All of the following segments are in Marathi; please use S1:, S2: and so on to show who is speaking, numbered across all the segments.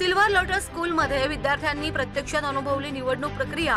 S1: सिल्वर लोटस स्कूलमध्ये विद्यार्थ्यांनी प्रत्यक्षात अनुभवली निवडणूक प्रक्रिया.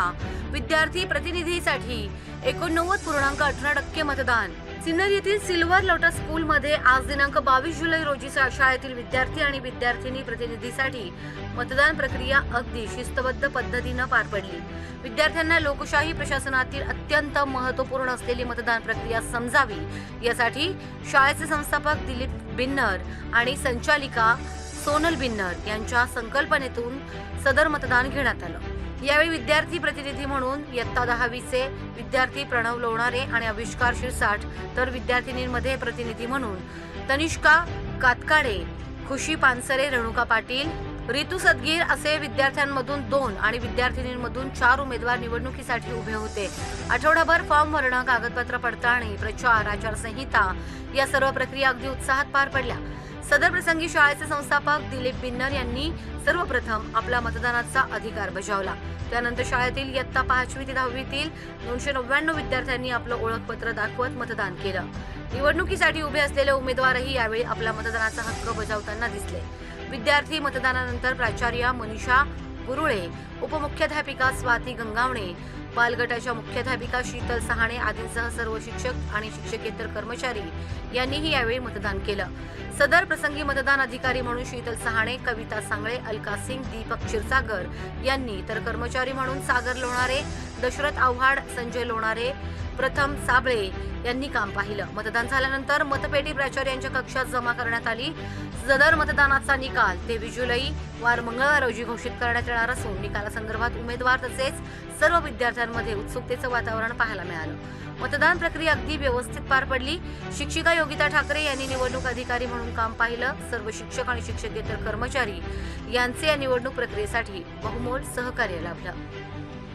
S1: विद्यार्थी प्रतिनिधीसाठी एकोणनव्वद पूर्णांक अठरा टक्के मतदान. सिन्नर येथील सिल्वर लोटस स्कूलमध्ये आज दिनांक बावीस जुलै रोजी शाळेतील विद्यार्थी आणि विद्यार्थिनी प्रतिनिधीसाठी मतदान प्रक्रिया अगदी शिस्तबद्ध पद्धतीनं पार पडली. विद्यार्थ्यांना लोकशाही प्रशासनातील अत्यंत महत्त्वपूर्ण असलेली मतदान प्रक्रिया समजावी. यासाठी शाळेचे संस्थापक दिलीप बिन्नर आणि संचालिका सोनल बिन्नर यांच्या संकल्पनेतून सदर मतदान घेण्यात आलं. यावेळी विद्यार्थी प्रतिनिधी म्हणून इयत्ता दहावीचे विद्यार्थी प्रणव लोणारे आणि आविष्कार शिरसाट तर विद्यार्थिनींमध्ये प्रतिनिधी म्हणून तनिष्का कातकाडे खुशी पानसरे रेणुका पाटील रितू सदगीर असे विद्यार्थ्यांमधून दोन आणि विद्यार्थिनींमधून चार उमेदवार निवडणुकीसाठी उभे होते. आठवडाभर फॉर्म भरणं कागदपत्र पडताळणी प्रचार आचारसंहिता या सर्व प्रक्रिया अगदी उत्साहात पार पडल्या. सदर प्रसंगी शाळेचे संस्थापक दिलीप बिन्नर यांनी सर्वप्रथम आपला मतदानाचा अधिकार बजावला. त्यानंतर शाळेतील इयत्ता पाचवी ते दहावीतील दोनशे नव्याण्णव विद्यार्थ्यांनी आपलं ओळखपत्र दाखवत मतदान केलं. निवडणुकीसाठी उभे असलेले उमेदवारही यावेळी आपला मतदानाचा हक्क बजावताना दिसले. विद्यार्थी मतदानानंतर प्राचार्य मनीषा गुरुळे उपमुख्याध्यापिका स्वाती गंगावणे बालगटाच्या मुख्याध्यापिका शीतल सहाणे आदींसह सर्व शिक्षक आणि शिक्षकेतर कर्मचारी यांनीही यावेळी मतदान केलं. सदर प्रसंगी मतदान अधिकारी म्हणून शीतल सहाणे कविता सांगळे अलका सिंग दीपक क्षीरसागर यांनी तर कर्मचारी म्हणून सागर लोणारे दशरथ आव्हाड संजय लोणारे प्रथम साबळे यांनी काम पाहिलं. मतदान झाल्यानंतर मतपेटी प्राचार्यांच्या कक्षात जमा करण्यात आली. सदर मतदानाचा निकाल तेवीस जुलै वार मंगळवार रोजी घोषित करण्यात येणार असून निकालासंदर्भात उमेदवार तसेच सर्व विद्यार्थ्यांमध्ये उत्सुकतेचं वातावरण पाहायला मिळालं. मतदान प्रक्रिया अगदी व्यवस्थित पार पडली. शिक्षिका योगिता ठाकरे यांनी निवडणूक अधिकारी म्हणून काम पाहिलं. सर्व शिक्षक आणि शिक्षकेतर कर्मचारी यांचे या निवडणूक प्रक्रियेसाठी बहुमोल सहकार्य लाभलं.